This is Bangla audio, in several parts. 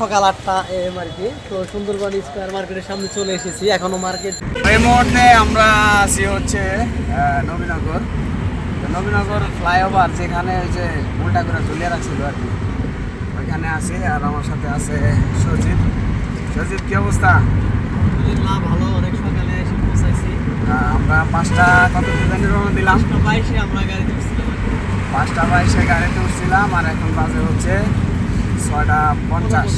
সকাল আটটা এম আর কি। তো সুন্দরবন স্কোয়ার মার্কেটের সামনে চলে এসেছি। এখনও মার্কেট এই মুহূর্তে আমরা আছি হচ্ছে নবীনগর। নবীনগর ফ্লাইওভার যেখানে ওই যে উল্টা করে ঝুলিয়ে রাখছিল আর কি। ওইখানে আছি আর আমার সাথে আছে সজিব। সজিব কি অবস্থা? আলহামদুলিল্লাহ ভালো। অনেক সকালে এসে পৌঁছাইছি। আমরা পাঁচটা কত জানি রওনা দিলাম? তো বাইশে আমরা গাড়িতে উঠছিলাম পাঁচটা বাইশে গাড়িতে উঠছিলাম আর এখন বাজে হচ্ছে ছয়টা পঞ্চাশ।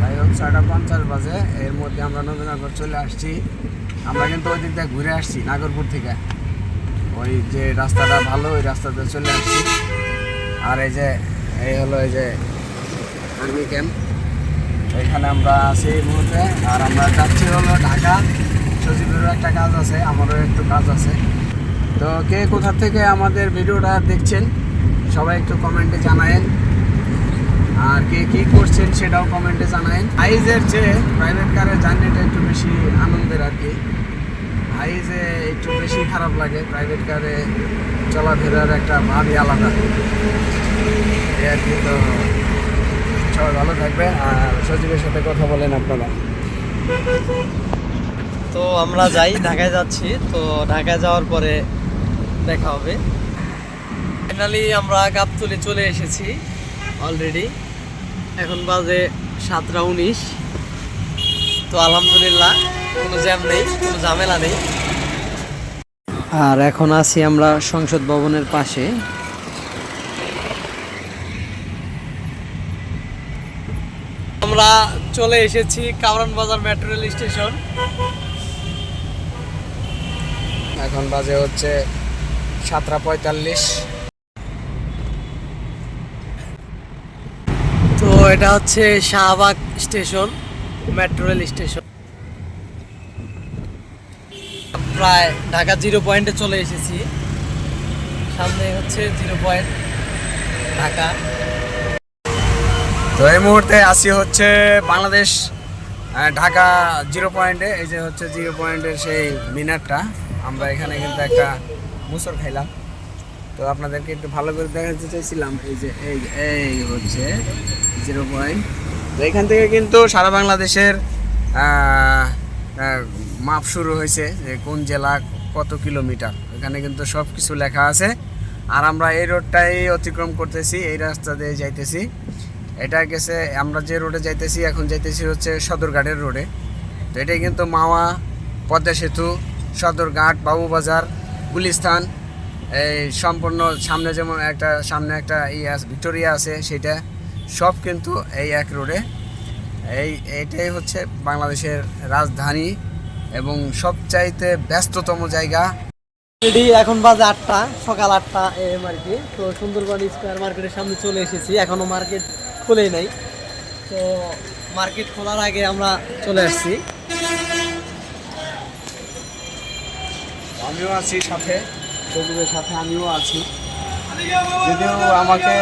যাই হোক, ছয়টা পঞ্চাশ বাজে। এর মধ্যে আমরা নবীনগর চলে আসছি। আমরা কিন্তু ওই দিক দিয়ে ঘুরে আসছি, নাগরপুর থেকে। ওই যে রাস্তাটা ভালো, ওই রাস্তাতে চলে আসছি। আর এই যে, এই হলো এই যে আর্মি ক্যাম্প। এখানে আমরা আছি এই মুহূর্তে। আর আমরা যাচ্ছি হলো ঢাকা। সচিবেরও একটা কাজ আছে, আমারও একটু কাজ আছে। তো কে কোথা থেকে আমাদের ভিডিওটা দেখছেন, সবাই একটু কমেন্টে কি করছেন সেটাও কমেন্টে জানায়েন। হাইজের চেয়ে প্রাইভেট কারের জার্নিটা একটু বেশি আনন্দের আর কি। হাইজে একটু বেশি খারাপ লাগে প্রাইভেট কারে চলাফেরার একটা ভাবই আলাদা। আর কি, তো সবাই ভালো থাকবে, আর সজীবের সাথে কথা বলেন আপনারা। তো আমরা যাই ঢাকায় যাচ্ছি, তো ঢাকায় যাওয়ার পরে দেখা হবে। ফাইনালি আমরা গাবতলি চলে এসেছি অলরেডি এখন বাজে সাতটা উনিশ। তো আলহামদুলিল্লাহ, কোনো জ্যাম নেই, কোনো ঝামেলা নেই। আর এখন আছি আমরা সংসদ ভবনের পাশে। আমরা চলে এসেছি কামরান বাজার মেট্রো রেল স্টেশন। এখন বাজে হচ্ছে সাতটা পঁয়তাল্লিশ তো এটা হচ্ছে Shahbag station, metro rail station. প্রায় ঢাকা জিরো পয়েন্টে চলে এসেছি। সামনে হচ্ছে জিরো পয়েন্ট ঢাকা। তো এই মুহূর্তে আসি হচ্ছে বাংলাদেশ ঢাকা জিরো পয়েন্টে। এই যে হচ্ছে জিরো পয়েন্টের সেই মিনারটা, আমরা এখানে কিন্তু একটা মুসর খাইলাম। তো আপনাদেরকে একটু ভালো করে দেখাতে চাইছিলাম, এই যে, এই এই হচ্ছে জিরো পয়েন্ট। তো এখান থেকে কিন্তু সারা বাংলাদেশের মাপ শুরু হয়েছে যে কোন জেলা কত কিলোমিটার। এখানে কিন্তু সব কিছু লেখা আছে। আর আমরা এই রোডটাই অতিক্রম করতেছি, এই রাস্তা দিয়ে যাইতেছি। এটা গেছে, আমরা যে রোডে যাইতেছি, এখন যাইতেছি হচ্ছে সদরঘাটের রোডে। তো এটাই কিন্তু মাওয়া, পদ্মা সেতু, সদরঘাট, বাবুবাজার, গুলিস্তান সম্পূর্ণ সামনে যেমন একটা সামনে একটা ই আছে ভিক্টোরিয়া আছে সেটা সব কিন্তু এই এক রোডে। এই এইটাই হচ্ছে বাংলাদেশের রাজধানী এবং সবচাইতে ব্যস্ততম জায়গা। রেডি এখন বাজে আটটা সকাল আটটা এম আর কি। তো সুন্দরবন স্কোয়ার মার্কেটের সামনে চলে এসেছি এখনও মার্কেট খুলেই নাই। তো মার্কেট খোলার আগে আমরা চলে আসছি। আমিও আছি সাথে। সবুজের সাথে আমিও আছি। যদিও আমাকে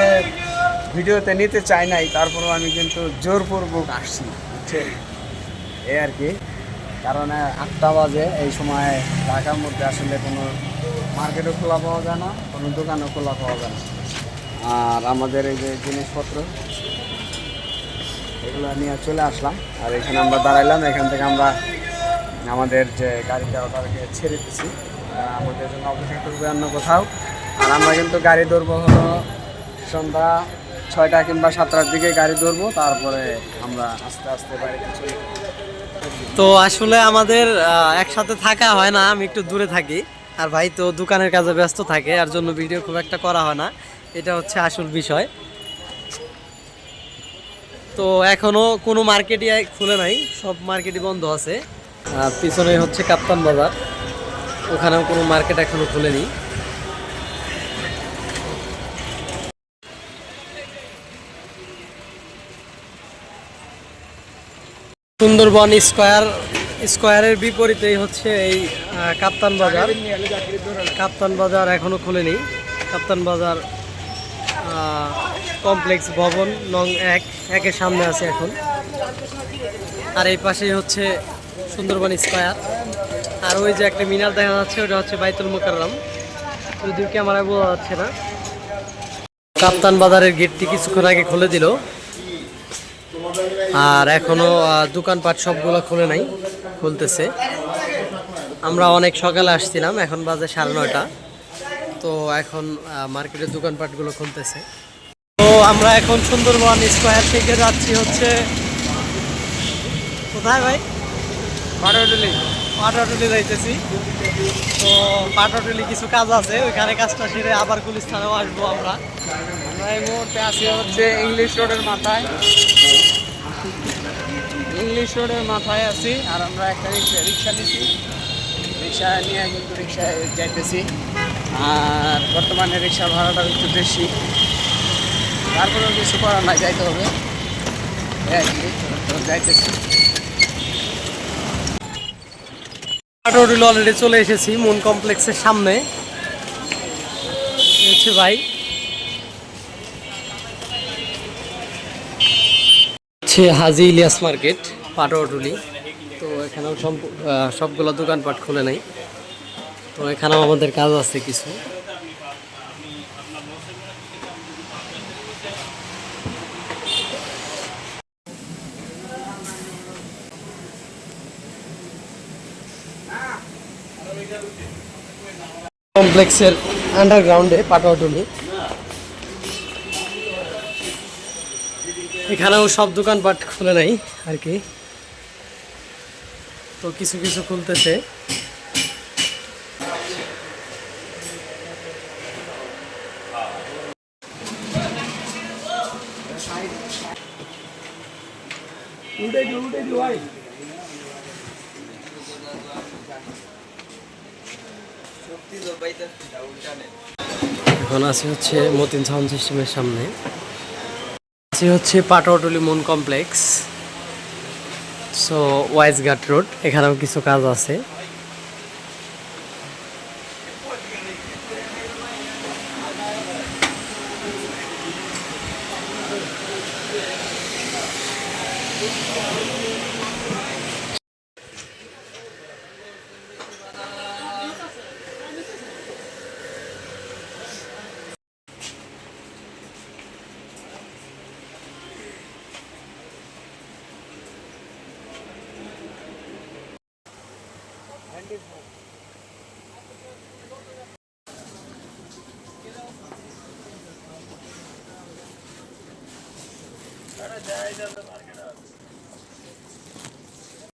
ভিডিওতে নিতে চাই নাই তারপরেও আমি কিন্তু জোরপূর্বক আসছি। বুঝছেন এই আর কি। কারণ আটটা বাজে এই সময় ঢাকার মধ্যে আসলে কোনো মার্কেটও খোলা পাওয়া যায় না কোনো দোকানও খোলা পাওয়া যায় না। আর আমাদের এই যে জিনিসপত্র এগুলো নিয়ে চলে আসলাম। আর এখানে আমরা দাঁড়াইলাম এখান থেকে আমরা আমাদের যে গাড়িটা ওটাকে ছেড়ে দিছি। আমাদের জন্য অপেক্ষা করবে অন্য কোথাও। আর আমরা কিন্তু গাড়ি ধরবো হলো সন্ধ্যা ছয়টা কিংবা সাতটার দিকে গাড়ি ধরবো, তারপরে আমরা আস্তে আস্তে বাড়িতে চলে তো আসলে আমাদের একসাথে থাকা হয় না, আমি একটু দূরে থাকি। আর ভাই তো দোকানের কাজে ব্যস্ত থাকে, আর জন্য ভিডিও খুব একটা করা হয় না। এটা হচ্ছে আসল বিষয়। তো এখনও কোনো মার্কেটই খুলে নাই, সব মার্কেটই বন্ধ আছে। আর পিছনে হচ্ছে কাপ্তান বাজার। ওখানেও কোনো মার্কেট এখনও খুলেনি। সুন্দরবন স্কোয়ার, স্কোয়ারের বিপরীতেই হচ্ছে এই কাপ্তান বাজার। কাপ্তান বাজার এখনও খুলেনি। কাপ্তান বাজার কমপ্লেক্স ভবন নং এক, একের সামনে আছে এখন। আর এই পাশেই হচ্ছে সুন্দরবন স্কোয়ার। আর ওই যে একটা মিনার দেখা যাচ্ছে ওটা হচ্ছে বাইতুল মোকাররম। যদিও ক্যামেরায় বোঝা যাচ্ছে না। কাপ্তান বাজারের গেটটি কিছুক্ষণ আগে খুলে দিল। আর এখনও আহ, দোকানপাট সবগুলো খুলে নাই খুলতেছে। আমরা অনেক সকালে আসছিলাম এখন বাজে সাড়ে নয়টা। তো এখন মার্কেটের দোকানপাটগুলো খুলতেছে। তো আমরা এখন সুন্দরবন স্কোয়ার থেকে যাচ্ছি হচ্ছে কোথায় ভাই? পাটুলি পাটাটুলি যাইতেছি। তো পাটাটুলি কিছু কাজ আছে, ওইখানে কাজটা সেরে আবার গুলিস্থানেও আসব আমরা। আমরা এই মুহূর্তে আছি হচ্ছে ইংলিশ রোডের মাথায়। ইংলিশ রোডের মাথায় আছি, আর আমরা একটা রিক্সা রিক্সা নিছি। রিক্সা নিয়ে কিন্তু রিক্সায় যাইতেছি। আর বর্তমানে রিক্সা ভাড়াটা একটু বেশি। তারপরেও কিছু করার নাই, যাইতে হবে। যাইতেছি। পাটাটুলি অলরেডি চলে এসেছি, মুন কমপ্লেক্সের সামনে। হচ্ছে ভাই। হচ্ছে হাজি ইলিয়াস মার্কেট পাটোয়াটুলি তো এখানেও সবগুলো দোকানপাট খুলে নেই। তো এখানেও আমাদের কাজ আছে কিছু। কমপ্লেক্সের আন্ডারগ্রাউন্ডে পাটোয়াটুলি এখানেও সব দোকানপাট খুলে নাই আর কি। তো কিছু কিছু খুলতেছে। এখন আছি হচ্ছে মতিন সাউন্ড সিস্টেমের সামনে। আছি হচ্ছে পাটোয়াটলি মুন কমপ্লেক্স সো ওয়াইজ ঘাট রোড, এখানেও কিছু কাজ আছে। যায় যাবে